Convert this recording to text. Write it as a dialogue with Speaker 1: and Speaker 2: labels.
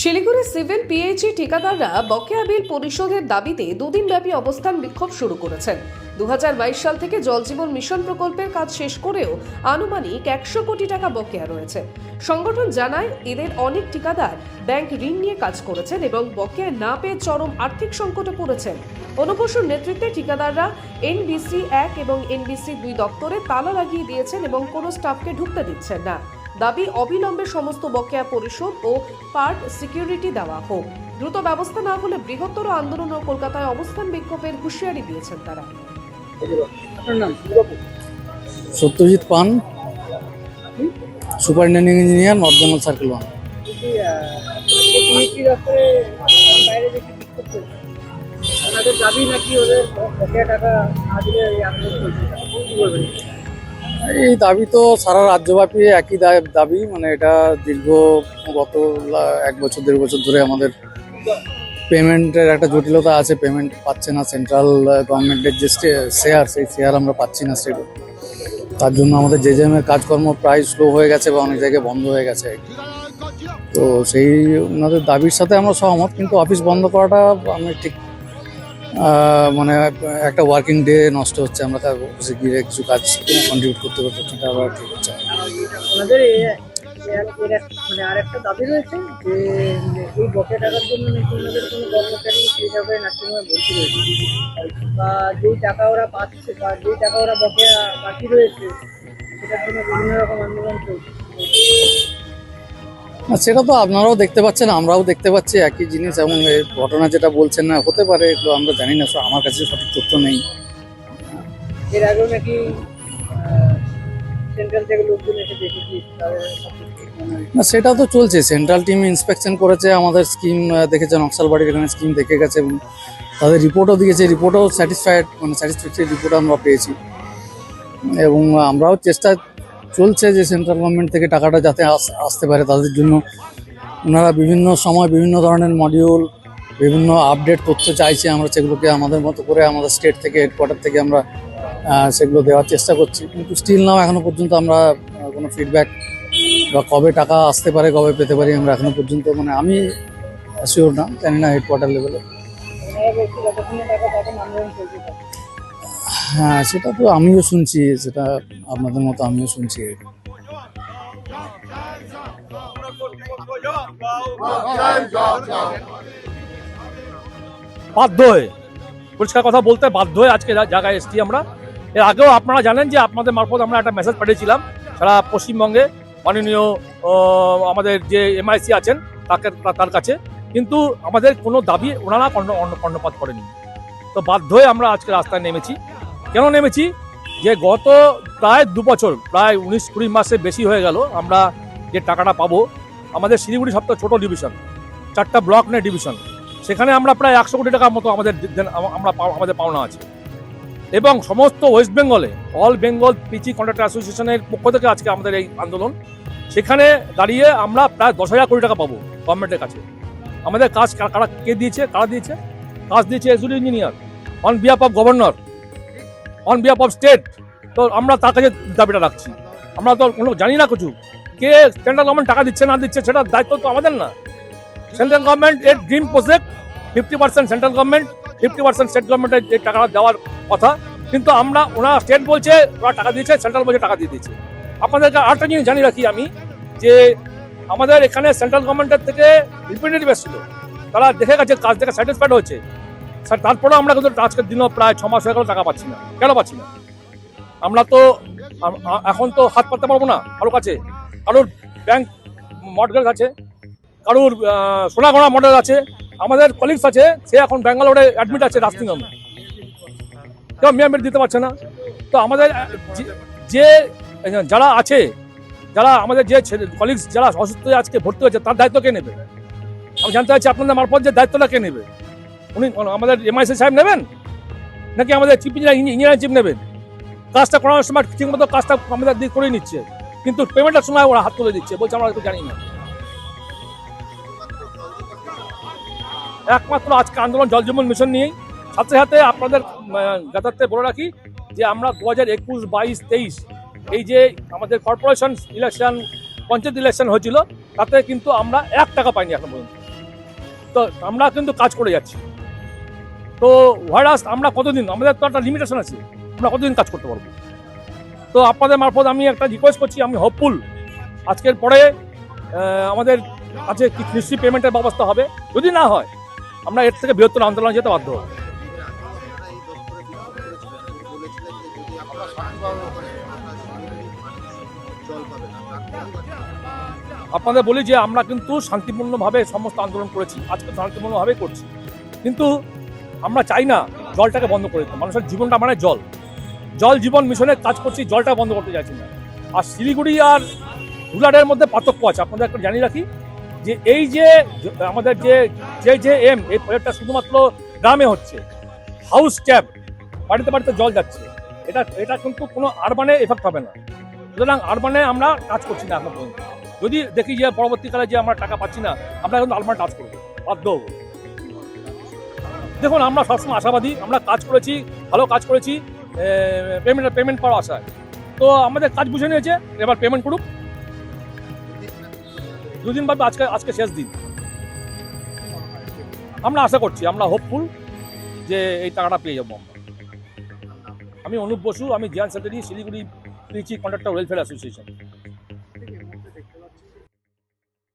Speaker 1: Siliguri civil PHE ঠিকাদাররা বকেয়া বিল পরিশোধের দাবিতে দুদিনব্যাপী অবস্থান বিক্ষোভ শুরু করেছেন। দুহাজার বাইশ সাল থেকে জলজীবন মিশন প্রকল্পের কাজ শেষ করেও আনুমানিক একশো কোটি টাকা বকেয়া রয়েছে। সংগঠন জানায়, এদের অনেক ঠিকাদার ব্যাংক ঋণ নিয়ে কাজ করেছেন এবং বকেয়া না পেয়ে চরম আর্থিক সংকটে পড়েছেন। অনুপোষণ নেতৃত্বে ঠিকাদাররা এনবিসি এক এবং এনবিসি দুই দপ্তরে তালা লাগিয়ে দিয়েছেন এবং কোনো স্টাফকে ঢুকতে দিচ্ছেন না। দাবি অবিলম্বে সমস্ত বকেয়া পরিশোধ ও পার্ট সিকিউরিটি দেওয়া হোক। দ্রুত ব্যবস্থা না হলে বৃহত্তর আন্দোলন ও কলকাতায় অবস্থান বিক্ষোভের হুঁশিয়ারি দিয়েছেন তারা।
Speaker 2: Satyajit Pan superintending engineer north Bengal circle one.
Speaker 3: দাবি নাকি ওদের টাকা না দিলে এই
Speaker 2: দাবি তো সারা রাজ্যব্যাপী একই দাবি মানে এটা দীর্ঘ গত এক বছর, দেড় বছর ধরে আমাদের পেমেন্টের একটা জটিলতা আছে, পেমেন্ট পাচ্ছে না সেন্ট্রাল গভর্নমেন্টের যে শেয়ার সেই শেয়ার আমরা পাচ্ছি না স্টেটে তার জন্য আমাদের যে এর কাজকর্ম প্রায় স্লো হয়ে গেছে বা অনেক জায়গায় বন্ধ হয়ে গেছে। তো সেই, ওনাদের দাবির সাথে আমরা সহমত, কিন্তু অফিস বন্ধ করাটা আমি ঠিক মানে একটা ওয়ার্কিং ডে নষ্ট হচ্ছে, আমরা তার অফিসে গিয়ে কিছু কাজ কন্ট্রিবিউট করতে করতে সেটা আবার ঠিক হচ্ছে
Speaker 3: এক- মানে আর একটা দাবি রয়েছে যে এই বকেয়া টাকার জন্য নাকি ওনাদের কোনো কর্মচারী সেইভাবে ভর্তি রয়েছে। বা যেই টাকা ওরা পাচ্ছে বা যেই টাকা ওরা বকেয়া বাকি রয়েছে, সেটার জন্য বিভিন্ন রকম আন্দোলন চলছে।
Speaker 2: সেটা তো আপনারাও দেখতে পাচ্ছেন আমরাও দেখতে পাচ্ছি একই জিনিস। এবং ঘটনা যেটা বলছেন না হতে পারে এগুলো আমরা জানি না আমার কাছে সঠিক তথ্য নেই।
Speaker 3: এর আগেও নাকি সেন্ট্রাল থেকে লোকজন এসে দেখেছি তাদের সব কিছু ঠিক
Speaker 2: না সেটা তো চলছে। সেন্ট্রাল টিম ইন্সপেকশন করেছে আমাদের স্কিম দেখেছে নকশালবাড়ির এখানে স্কিম দেখে গেছে এবং তাদের রিপোর্টও দিয়েছে। রিপোর্টও স্যাটিসফাইড মানে স্যাটিসফ্যাক্টরি রিপোর্ট আমরা পেয়েছি। এবং আমরাও চেষ্টা চলছে যে সেন্ট্রাল গভর্নমেন্ট থেকে টাকাটা যাতে আস- আসতে পারে তাদের জন্য। ওনারা বিভিন্ন সময় বিভিন্ন ধরনের মডিউল বিভিন্ন আপডেট তথ্য চাইছে। আমরা সেগুলোকে আমাদের মতো করে আমাদের স্টেট থেকে হেডকোয়ার্টার থেকে আমরা সেগুলো দেওয়ার চেষ্টা করছি। কিন্তু স্টিল নাও এখনও পর্যন্ত আমরা কোনো ফিডব্যাক বা কবে টাকা আসতে পারে, কবে পেতে পারি আমরা এখনও পর্যন্ত মানে আমি শিওর না, জানি না হেডকোয়ার্টার লেভেলে হ্যাঁ সেটা তো আমিও শুনছি, সেটা আপনাদের মতো আমিও শুনছি।
Speaker 4: বাধ্য হয়ে, পরিষ্কার কথা বলতে বাধ্য হয়ে আজকে জায়গায় এসেছি আমরা। এর আগেও আপনারা জানেন যে আপনাদের মারফত আমরা একটা মেসেজ পাঠিয়েছিলাম, সারা পশ্চিমবঙ্গে মাননীয় আমাদের যে এমআইসি আছেন, তাকে তার কাছে। কিন্তু আমাদের কোনো দাবি ওনারা কর্ণপাত করেনি। তো বাধ্য হয়ে আমরা আজকে রাস্তায় নেমেছি। কেন নেমেছি? যে গত প্রায় দু বছর, প্রায় উনিশ কুড়ি মাসে বেশি হয়ে গেল আমরা যে টাকাটা পাবো, আমাদের শিলিগুড়ি সবথেকে ছোট ডিভিশন চারটা ব্লক নেই ডিভিশন সেখানে আমরা প্রায় একশো কোটি টাকার মতো আমাদের আমরা আমাদের পাওনা আছে। এবং সমস্ত ওয়েস্ট বেঙ্গলে অল বেঙ্গল পিচি কন্ট্রাক্টর অ্যাসোসিয়েশনের পক্ষ থেকে আজকে আমাদের এই আন্দোলন। সেখানে দাঁড়িয়ে আমরা প্রায় দশ হাজার কোটি টাকা পাবো গভর্নমেন্টের কাছে। আমাদের কাজ কারা, কে দিয়েছে? কারা দিয়েছে? কাজ দিয়েছে এসুডি engineer on behalf of governor on behalf of state তো আমরা তার কাছে দাবিটা রাখছি। আমরা তো কোনো জানি না কিছু। কে সেন্ট্রাল গভর্নমেন্ট টাকা দিচ্ছে, না দিচ্ছে সেটা দায়িত্ব তো আমাদের না। সেন্ট্রাল গভর্নমেন্ট এর dream project fifty percent central government fifty percent state গভর্নমেন্টের এই টাকাটা দেওয়ার কথা। কিন্তু আমরা, ওনারা স্টেট বলছে, ওরা টাকা দিয়েছে সেন্ট্রাল বলছে টাকা দিয়ে দিয়েছে। আপনাদেরকে আরেকটা জিনিস জানিয়ে রাখি আমি, যে আমাদের এখানে সেন্ট্রাল গভর্নমেন্টের থেকে রিপ্রেজেন্টেটিভ এসেছিল তারা দেখে গেছে, কাজ দেখে স্যাটিসফাইড হয়েছে। স্যার তারপরেও আমরা কিন্তু আজকের দিনও প্রায় ছ মাস হয়ে গেল টাকা পাচ্ছি না। কেন পাচ্ছি না? আমরা তো এখন তো হাত পাততে পারব না কারও কাছে। কারোর ব্যাংক মর্টগেজ আছে, কারোর সোনাগড়া মডেল আছে, আমাদের কলিগস আছে, সে এখন ব্যাঙ্গালোরে অ্যাডমিট আছে নার্সিংহোমে কেউ মিয়ামিট দিতে পারছে না। তো আমাদের যে- যারা আছে, যারা আমাদের যে কলিগস যারা অসুস্থ আজকে ভর্তি হয়েছে, তার দায়িত্ব কে নেবে? আমি জানতে চাইছি আপনাদের মারফত যে দায়িত্বটা কে নেবে? উনি আমাদের এমআইসি সাহেব নেবেন? নাকি আমাদের চিফ ইঞ্জিনিয়ার ইঞ্জিনিয়ার চিফ নেবেন? কাজটা করানোর সময় ঠিক মতো কাজটা আমাদের দিক করে নিচ্ছে। কিন্তু পেমেন্টের সময় ওরা হাত তুলে দিচ্ছে বলছে আমরা জানি না। একমাত্র আজকে আন্দোলন, জল জীবন মিশন নিয়েই সাথে সাথে আপনাদের যাতায়াতে বলে রাখি যে আমরা দু হাজার একুশ, বাইশ, তেইশ, এই যে আমাদের কর্পোরেশন ইলেকশন পঞ্চায়েত ইলেকশন হয়েছিল, তাতে কিন্তু আমরা এক টাকা পাইনি এখন পর্যন্ত। তো আমরা কিন্তু কাজ করে যাচ্ছি। তো ভাইরাস আমরা কতদিন, আমাদের তো একটা লিমিটেশন আছে, আমরা কতদিন কাজ করতে পারব? তো আপনাদের মারফত আমি একটা রিকোয়েস্ট করছি, আমি হোপফুল আজকের পরে আমাদের কাছে কি- নিশ্চয়ই পেমেন্টের ব্যবস্থা হবে? যদি না হয়, আমরা এর থেকে বৃহত্তর আন্দোলন যেতে বাধ্য হব। আপনাদের বলি যে আমরা কিন্তু শান্তিপূর্ণভাবে সমস্ত আন্দোলন করেছি, আজকে শান্তিপূর্ণভাবে করছি। কিন্তু আমরা চাই না জলটাকে বন্ধ করে দিতে। মানুষের জীবনটা মানে জল। জল জীবন মিশনের কাজ করছি, জলটা বন্ধ করতে চাইছি না। আর শিলিগুড়ি আর রুলারের মধ্যে পার্থক্য আছে। আপনাদের একটা জানিয়ে রাখি যে এই যে, আমাদের যে যে যে এম, এই প্রজেক্টটা শুধুমাত্র গ্রামে হচ্ছে। হাউস ট্যাপ বাড়িতে বাড়িতে জল যাচ্ছে। এটা এটা কিন্তু কোনো আরবানে এফেক্ট হবে না। সুতরাং আরবানে আমরা কাজ করছি না এখন পর্যন্ত। যদি দেখি যে পরবর্তীকালে যে আমরা টাকা পাচ্ছি না, আমরা এখন আলমান কাজ করব। বাধ্য হব। দেখুন, আমরা সবসময় আশাবাদী, আমরা কাজ করেছি, ভালো কাজ করেছি পেমেন্ট পেমেন্ট পাওয়ার আশায়। তো আমাদের কাজ বুঝে নিয়েছে, এবার পেমেন্ট করুক। দুদিন বাদ আজকে আজকে শেষ দিন। আমরা আশা করছি, আমরা হোপফুল যে এই টাকাটা পেয়ে যাব আমরা। আমি অনুপ বসু, আমি জিয়ান সেক্রেটারি শিলিগুড়ি পিচি কন্ট্রাক্টর ওয়েলফেয়ার অ্যাসোসিয়েশন